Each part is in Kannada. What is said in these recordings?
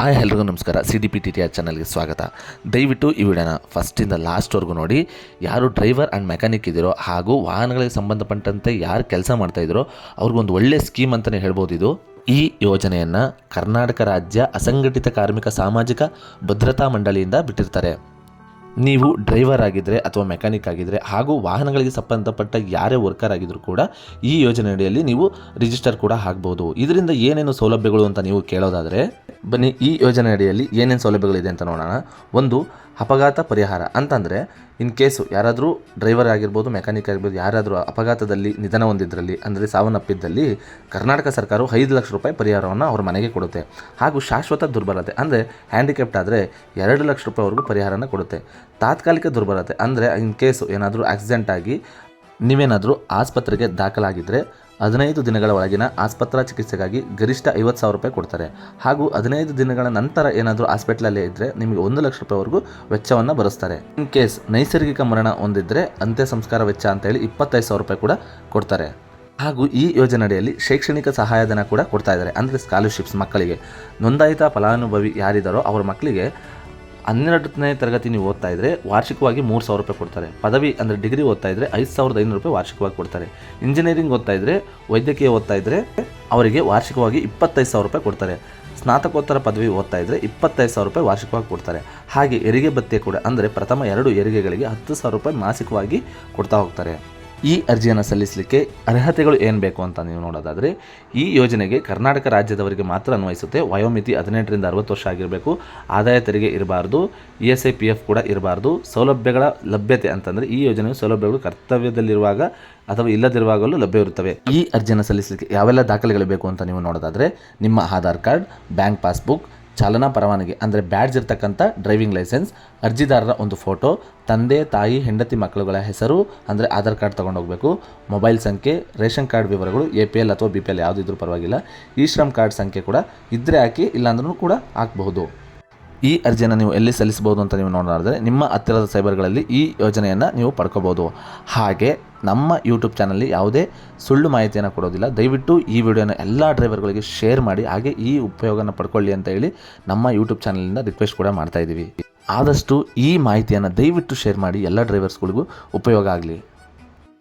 ಹಾಯ್ ಎಲ್ರಿಗೂ ನಮಸ್ಕಾರ. C D P T T R ಚಾನಲ್ಗೆ ಸ್ವಾಗತ. ದಯವಿಟ್ಟು ಈ ವಿಡಿಯೋನ ಫಸ್ಟಿಂದ ಲಾಸ್ಟ್ವರೆಗೂ ನೋಡಿ. ಯಾರು ಡ್ರೈವರ್ ಆ್ಯಂಡ್ ಮೆಕ್ಯಾನಿಕ್ ಇದ್ದೀರೋ ಹಾಗೂ ವಾಹನಗಳಿಗೆ ಸಂಬಂಧಪಟ್ಟಂತೆ ಯಾರು ಕೆಲಸ ಮಾಡ್ತಾಯಿದ್ರೋ ಅವ್ರಿಗೊಂದು ಒಳ್ಳೆ ಸ್ಕೀಮ್ ಅಂತಲೇ ಹೇಳ್ಬೋದು ಇದು ಈ ಯೋಜನೆಯನ್ನು ಕರ್ನಾಟಕ ರಾಜ್ಯ ಅಸಂಘಟಿತ ಕಾರ್ಮಿಕ ಸಾಮಾಜಿಕ ಭದ್ರತಾ ಮಂಡಳಿಯಿಂದ ಬಿಟ್ಟಿರ್ತಾರೆ. ನೀವು ಡ್ರೈವರ್ ಆಗಿದ್ದರೆ ಅಥವಾ ಮೆಕ್ಯಾನಿಕ್ ಆಗಿದ್ದರೆ ಹಾಗೂ ವಾಹನಗಳಿಗೆ ಸಂಬಂಧಪಟ್ಟ ಯಾರೇ ವರ್ಕರ್ ಆಗಿದ್ದರೂ ಕೂಡ ಈ ಯೋಜನೆಯಡಿಯಲ್ಲಿ ನೀವು ರಿಜಿಸ್ಟರ್ ಕೂಡ ಆಗ್ಬೋದು. ಇದರಿಂದ ಏನೇನು ಸೌಲಭ್ಯಗಳು ಅಂತ ನೀವು ಕೇಳೋದಾದರೆ ಬನ್ನಿ, ಈ ಯೋಜನೆ ಅಡಿಯಲ್ಲಿ ಏನೇನು ಸೌಲಭ್ಯಗಳಿದೆ ಅಂತ ನೋಡೋಣ. ಒಂದು, ಅಪಘಾತ ಪರಿಹಾರ. ಅಂತಂದರೆ ಇನ್ ಕೇಸು ಯಾರಾದರೂ ಡ್ರೈವರ್ ಆಗಿರ್ಬೋದು ಮೆಕ್ಯಾನಿಕ್ ಆಗಿರ್ಬೋದು, ಯಾರಾದರೂ ಅಪಘಾತದಲ್ಲಿ ನಿಧನ ಹೊಂದಿದ್ರಲ್ಲಿ, ಅಂದರೆ ಸಾವನ್ನಪ್ಪಿದ್ದಲ್ಲಿ, ಕರ್ನಾಟಕ ಸರ್ಕಾರವು ಐದು ಲಕ್ಷ ರೂಪಾಯಿ ಪರಿಹಾರವನ್ನು ಅವ್ರ ಮನೆಗೆ ಕೊಡುತ್ತೆ. ಹಾಗೂ ಶಾಶ್ವತ ದುರ್ಬಲತೆ, ಅಂದರೆ ಹ್ಯಾಂಡಿಕ್ಯಾಪ್ಟ್ ಆದರೆ ಎರಡು ಲಕ್ಷ ರೂಪಾಯಿವರೆಗೂ ಪರಿಹಾರನ ಕೊಡುತ್ತೆ. ತಾತ್ಕಾಲಿಕ ದುರ್ಬಲತೆ, ಅಂದರೆ ಇನ್ ಕೇಸು ಏನಾದರೂ ಆಕ್ಸಿಡೆಂಟ್ ಆಗಿ ನೀವೇನಾದರೂ ಆಸ್ಪತ್ರೆಗೆ ದಾಖಲಾಗಿದ್ದರೆ ಹದಿನೈದು ದಿನಗಳ ಒಳಗಿನ ಆಸ್ಪತ್ರಾ ಚಿಕಿತ್ಸೆಗಾಗಿ ಗರಿಷ್ಠ ಐವತ್ತು ಸಾವಿರ ರೂಪಾಯಿ ಕೊಡ್ತಾರೆ. ಹಾಗೂ ಹದಿನೈದು ದಿನಗಳ ನಂತರ ಏನಾದರೂ ಹಾಸ್ಪಿಟ್ಲಲ್ಲೇ ಇದ್ದರೆ ನಿಮಗೆ ಒಂದು ಲಕ್ಷ ರೂಪಾಯಿವರೆಗೂ ವೆಚ್ಚವನ್ನು ಭರಿಸ್ತಾರೆ. ಇನ್ ಕೇಸ್ ನೈಸರ್ಗಿಕ ಮರಣ ಹೊಂದಿದ್ದರೆ ಅಂತ್ಯ ಸಂಸ್ಕಾರ ವೆಚ್ಚ ಅಂತೇಳಿ ಇಪ್ಪತ್ತೈದು ಸಾವಿರ ರೂಪಾಯಿ ಕೂಡ ಕೊಡ್ತಾರೆ. ಹಾಗೂ ಈ ಯೋಜನೆಯಡಿಯಲ್ಲಿ ಶೈಕ್ಷಣಿಕ ಸಹಾಯಧನ ಕೂಡ ಕೊಡ್ತಾ ಇದ್ದಾರೆ. ಅಂದರೆ ಸ್ಕಾಲರ್ಶಿಪ್ಸ್ ಮಕ್ಕಳಿಗೆ. ನೋಂದಾಯಿತ ಫಲಾನುಭವಿ ಯಾರಿದ್ದಾರೋ ಅವ್ರ ಮಕ್ಕಳಿಗೆ ಹನ್ನೆರಡನೇ ತರಗತಿ ನೀವು ಓದ್ತಾ ಇದ್ರೆ ವಾರ್ಷಿಕವಾಗಿ ಮೂರು ಸಾವಿರ ರೂಪಾಯಿ ಕೊಡ್ತಾರೆ. ಪದವಿ ಅಂದರೆ ಡಿಗ್ರಿ ಓದ್ತಾ ಇದ್ರೆ ಐದು ಸಾವಿರದ ಐನೂರು ರೂಪಾಯಿ ವಾರ್ಷಿಕವಾಗಿ ಕೊಡ್ತಾರೆ. ಇಂಜಿನಿಯರಿಂಗ್ ಓದ್ತಾ ಇದ್ರೆ, ವೈದ್ಯಕೀಯ ಓದ್ತಾ ಇದ್ರೆ ಅವರಿಗೆ ವಾರ್ಷಿಕವಾಗಿ ಇಪ್ಪತ್ತೈದು ಸಾವಿರ ರೂಪಾಯಿ ಕೊಡ್ತಾರೆ. ಸ್ನಾತಕೋತ್ತರ ಪದವಿ ಓದ್ತಾ ಇದ್ದರೆ ಇಪ್ಪತ್ತೈದು ಸಾವಿರ ರೂಪಾಯಿ ವಾರ್ಷಿಕವಾಗಿ ಕೊಡ್ತಾರೆ. ಹಾಗೆ ಹೆರಿಗೆ ಭತ್ಯೆ ಕೂಡ ಅಂದರೆ ಪ್ರಥಮ ಎರಡು ಹೆರಿಗೆಗಳಿಗೆ ಹತ್ತು ಸಾವಿರ ರೂಪಾಯಿ ಮಾಸಿಕವಾಗಿ ಕೊಡ್ತಾ ಹೋಗ್ತಾರೆ. ಈ ಅರ್ಜಿಯನ್ನು ಸಲ್ಲಿಸಲಿಕ್ಕೆ ಅರ್ಹತೆಗಳು ಏನು ಬೇಕು ಅಂತ ನೀವು ನೋಡೋದಾದರೆ, ಈ ಯೋಜನೆಗೆ ಕರ್ನಾಟಕ ರಾಜ್ಯದವರಿಗೆ ಮಾತ್ರ ಅನ್ವಯಿಸುತ್ತೆ. ವಯೋಮಿತಿ ಹದಿನೆಂಟರಿಂದ ಅರವತ್ತು ವರ್ಷ ಆಗಿರಬೇಕು. ಆದಾಯ ತೆರಿಗೆ ಇರಬಾರ್ದು. E S I P F ಕೂಡ ಇರಬಾರ್ದು. ಸೌಲಭ್ಯಗಳ ಲಭ್ಯತೆ ಅಂತಂದರೆ ಈ ಯೋಜನೆಯು ಸೌಲಭ್ಯಗಳು ಕರ್ತವ್ಯದಲ್ಲಿರುವಾಗ ಅಥವಾ ಇಲ್ಲದಿರುವಾಗಲೂ ಲಭ್ಯವಿರುತ್ತವೆ ಈ ಅರ್ಜಿಯನ್ನು ಸಲ್ಲಿಸಲಿಕ್ಕೆ ಯಾವೆಲ್ಲ ದಾಖಲೆಗಳು ಬೇಕು ಅಂತ ನೀವು ನೋಡೋದಾದರೆ, ನಿಮ್ಮ ಆಧಾರ್ ಕಾರ್ಡ್, ಬ್ಯಾಂಕ್ ಪಾಸ್ಬುಕ್ ಚಾಲನಾ ಪರವಾನಗಿ, ಅಂದರೆ ಬ್ಯಾಡ್ಜ್ ಇರ್ತಕ್ಕಂಥ ಡ್ರೈವಿಂಗ್ ಲೈಸೆನ್ಸ್, ಅರ್ಜಿದಾರರ ಒಂದು ಫೋಟೋ, ತಂದೆ, ತಾಯಿ, ಹೆಂಡತಿ ಮಕ್ಕಳುಗಳ ಹೆಸರು, ಅಂದರೆ ಆಧಾರ್ ಕಾರ್ಡ್ ತೊಗೊಂಡು ಹೋಗಬೇಕು. ಮೊಬೈಲ್ ಸಂಖ್ಯೆ, ರೇಷನ್ ಕಾರ್ಡ್ ವಿವರಗಳು, ಎ ಪಿ ಎಲ್ ಅಥವಾ ಬಿ ಪಿ ಎಲ್ ಯಾವುದಿದ್ರೂ ಪರವಾಗಿಲ್ಲ. ಈ ಶ್ರಮ್ ಕಾರ್ಡ್ ಸಂಖ್ಯೆ ಕೂಡ ಇದ್ದರೆ ಹಾಕಿ, ಇಲ್ಲಾಂದ್ರೂ ಕೂಡ ಹಾಕಬಹುದು. ಈ ಅರ್ಜಿಯನ್ನು ನೀವು ಎಲ್ಲಿ ಸಲ್ಲಿಸಬಹುದು ಅಂತ ನೀವು ನೋಡೋದಾದರೆ ನಿಮ್ಮ ಹತ್ತಿರದ ಸೈಬರ್ಗಳಲ್ಲಿ ಈ ಯೋಜನೆಯನ್ನು ನೀವು ಪಡ್ಕೋಬೋದು ಹಾಗೆ ನಮ್ಮ ಯೂಟ್ಯೂಬ್ ಚಾನಲ್ಲಿ ಯಾವುದೇ ಸುಳ್ಳು ಮಾಹಿತಿಯನ್ನು ಕೊಡೋದಿಲ್ಲ. ದಯವಿಟ್ಟು ಈ ವಿಡಿಯೋನ ಎಲ್ಲ ಡ್ರೈವರ್ಗಳಿಗೆ ಶೇರ್ ಮಾಡಿ, ಹಾಗೆ ಈ ಉಪಯೋಗನ ಪಡ್ಕೊಳ್ಳಿ ಅಂತ ಹೇಳಿ ನಮ್ಮ ಯೂಟ್ಯೂಬ್ ಚಾನಲಿಂದ ರಿಕ್ವೆಸ್ಟ್ ಕೂಡ ಮಾಡ್ತಾ ಇದ್ದೀವಿ. ಆದಷ್ಟು ಈ ಮಾಹಿತಿಯನ್ನು ದಯವಿಟ್ಟು ಶೇರ್ ಮಾಡಿ, ಎಲ್ಲ ಡ್ರೈವರ್ಸ್ಗಳಿಗೂ ಉಪಯೋಗ ಆಗಲಿ.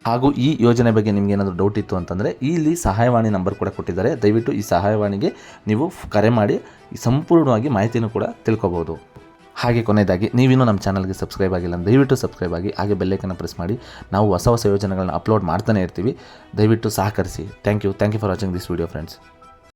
ಹಾಗೂ ಈ ಯೋಜನೆ ಬಗ್ಗೆ ನಿಮ್ಗೆ ಏನಾದರೂ ಡೌಟ್ ಇತ್ತು ಅಂತಂದರೆ, ಇಲ್ಲಿ ಸಹಾಯವಾಣಿ ನಂಬರ್ ಕೂಡ ಕೊಟ್ಟಿದ್ದಾರೆ. ದಯವಿಟ್ಟು ಈ ಸಹಾಯವಾಣಿಗೆ ನೀವು ಕರೆ ಮಾಡಿ, ಸಂಪೂರ್ಣವಾಗಿ ಮಾಹಿತಿಯನ್ನು ಕೂಡ ತಿಳ್ಕೊಬೋದು. ಹಾಗೆ ಕೊನೆಯದಾಗಿ, ನೀವಿನ್ನೂ ನಮ್ಮ ಚಾನಲ್ಗೆ ಸಬ್ಸ್ಕ್ರೈಬ್ ಆಗಿಲ್ಲ ದಯವಿಟ್ಟು ಸಬ್ಸ್ಕ್ರೈಬ್ ಆಗಿ, ಹಾಗೆ ಬೆಲ್ಲೈಕನ್ನು ಪ್ರೆಸ್ ಮಾಡಿ. ನಾವು ಹೊಸ ಹೊಸ ಯೋಜನೆಗಳನ್ನ ಅಪ್ಲೋಡ್ ಮಾಡ್ತಾನೆ ಇರ್ತೀವಿ. ದಯವಿಟ್ಟು ಸಹಕರಿಸಿ. Thank you thank you for watching this video friends